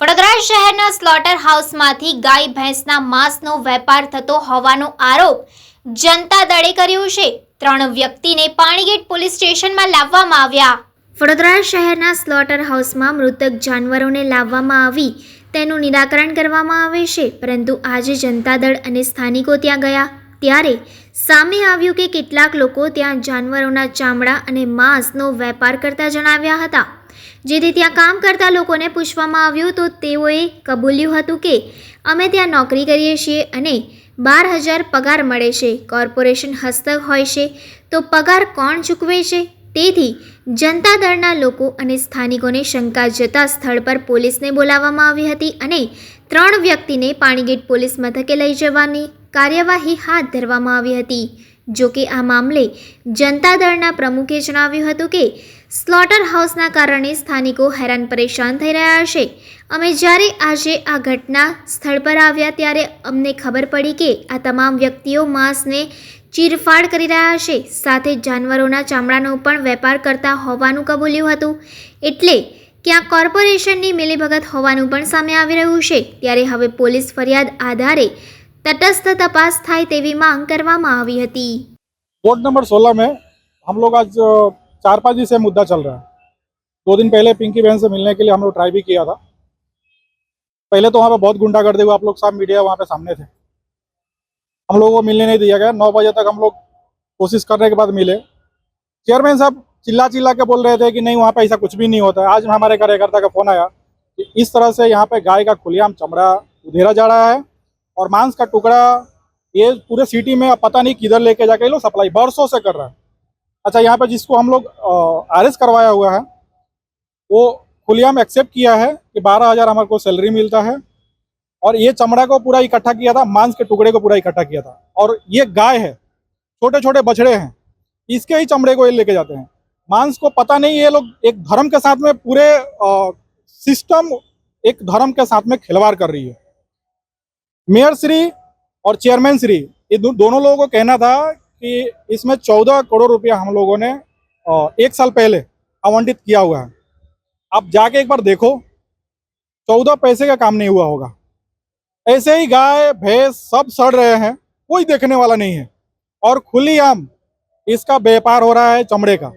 વડોદરા શહેરના સ્લોટર હાઉસમાંથી ગાય ભેંસના માંસનો વેપાર થતો હોવાનો આરોપ જનતા દળે કર્યો છે. ત્રણ વ્યક્તિને પાણીગેટ પોલીસ સ્ટેશનમાં લાવવામાં આવ્યા. વડોદરા શહેરના સ્લોટર હાઉસમાં મૃતક જાનવરોને લાવવામાં આવી. તેનું નિરાકરણ કરવામાં આવે છે, પરંતુ આજે જનતા દળ અને સ્થાનિકો ત્યાં ગયા. ત્યારે સામે આવ્યું કે કેટલાક લોકો ત્યાં જાનવરોના ચામડા અને માંસનો વેપાર કરતા જણાવ્યા હતા. જેથી ત્યાં કામ કરતા લોકોને પૂછવામાં આવ્યું તો તેઓએ કબૂલ્યું હતું કે અમે ત્યાં નોકરી કરીએ છીએ અને બાર હજાર પગાર મળે છે, કોર્પોરેશન હસ્તક હોય છે, તો પગાર કોણ ચૂકવે છે? તેથી જનતા દળના લોકો અને સ્થાનિકોને શંકા જતા સ્થળ પર પોલીસને બોલાવવામાં આવી હતી અને ત્રણ વ્યક્તિને પાણીગેટ પોલીસ મથકે લઈ જવાની કાર્યવાહી હાથ ધરવામાં આવી હતી. જો કે આ મામલે જનતા દળના પ્રમુખે જણાવ્યું હતું કે સ્લોટર હાઉસના કારણે સ્થાનિકો હેરાન પરેશાન થઈ રહ્યા છે. અમે જ્યારે આજે આ ઘટના સ્થળ પર આવ્યા ત્યારે અમને ખબર પડી કે આ તમામ વ્યક્તિઓ માંસને ચીરફાડ કરી રહ્યા છે. સાથે જાનવરોના ચામડાનો પણ વેપાર કરતા હોવાનું કબૂલ્યું હતું. એટલે ક્યાં કોર્પોરેશનની મિલીભગત હોવાનું પણ સામે આવી રહ્યું છે. ત્યારે હવે પોલીસ ફરિયાદ આધારે તટસ્થ તપાસ થાય તેવી માંગ કરવામાં આવી હતી वार्ड नंबर 16 में हम लोग आज अ, चार पाँच दिन से मुद्दा चल रहा है दो दिन पहले पिंकी बहन से मिलने के लिए हम लोग ट्राई भी किया था पहले तो वहाँ पे बहुत गुंडागर्दी हुआ आप लोग सब मीडिया वहाँ पे सामने थे हम लोगों को मिलने नहीं दिया गया नौ बजे तक हम लोग कोशिश करने के बाद मिले चेयरमैन साहब चिल्ला चिल्ला के बोल रहे थे कि नहीं वहाँ पे ऐसा कुछ भी नहीं होता है आज हमारे कार्यकर्ता का फोन आया कि इस तरह से यहाँ पे गाय का खुलेआम चमड़ा उधेरा जा रहा है और मांस का टुकड़ा, ये पूरे सिटी में पता नहीं किधर लेके जाके ये लोग सप्लाई बरसों से कर रहा है। अच्छा यहाँ पे जिसको हम लोग अरेस्ट करवाया हुआ है, वो खुलेआम एक्सेप्ट किया है कि बारह हज़ार हमारे को सैलरी मिलता है और ये चमड़ा को पूरा इकट्ठा किया था, मांस के टुकड़े को पूरा इकट्ठा किया था। और ये गाय है छोटे छोटे बछड़े हैं, इसके ही चमड़े को ये लेके जाते हैं। मांस को पता नहीं ये लोग एक धर्म के साथ में पूरे सिस्टम एक धर्म के साथ में खिलवाड़ कर रही है। मेयर श्री और चेयरमैन श्री ये दो, दोनों लोगों को कहना था कि इसमें चौदह करोड़ रुपया हम लोगों ने एक साल पहले आवंटित किया हुआ है। आप जाके एक बार देखो चौदह पैसे का काम नहीं हुआ होगा। ऐसे ही गाय भैंस सब सड़ रहे हैं कोई देखने वाला नहीं है। और खुली आम इसका व्यापार हो रहा है चमड़े का।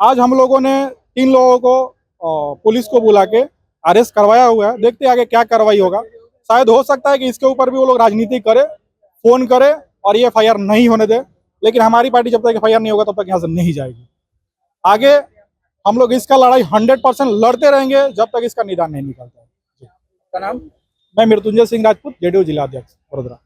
आज हम लोगों ने तीन लोगों को पुलिस को बुला के अरेस्ट करवाया हुआ है। देखते आगे क्या कार्रवाई होगा। शायद हो सकता है कि इसके ऊपर भी वो लोग राजनीति करे फ़ोन करे और ये एफआईआर नहीं होने दे। लेकिन हमारी पार्टी जब तक एफआईआर नहीं होगा तब तक यहाँ से नहीं जाएगी। आगे हम लोग इसका लड़ाई हंड्रेड परसेंट लड़ते रहेंगे जब तक इसका निदान नहीं निकलता है। नाम? मैं मृत्युंजय सिंह राजपूत जेडीयू जिला अध्यक्ष वडोदरा।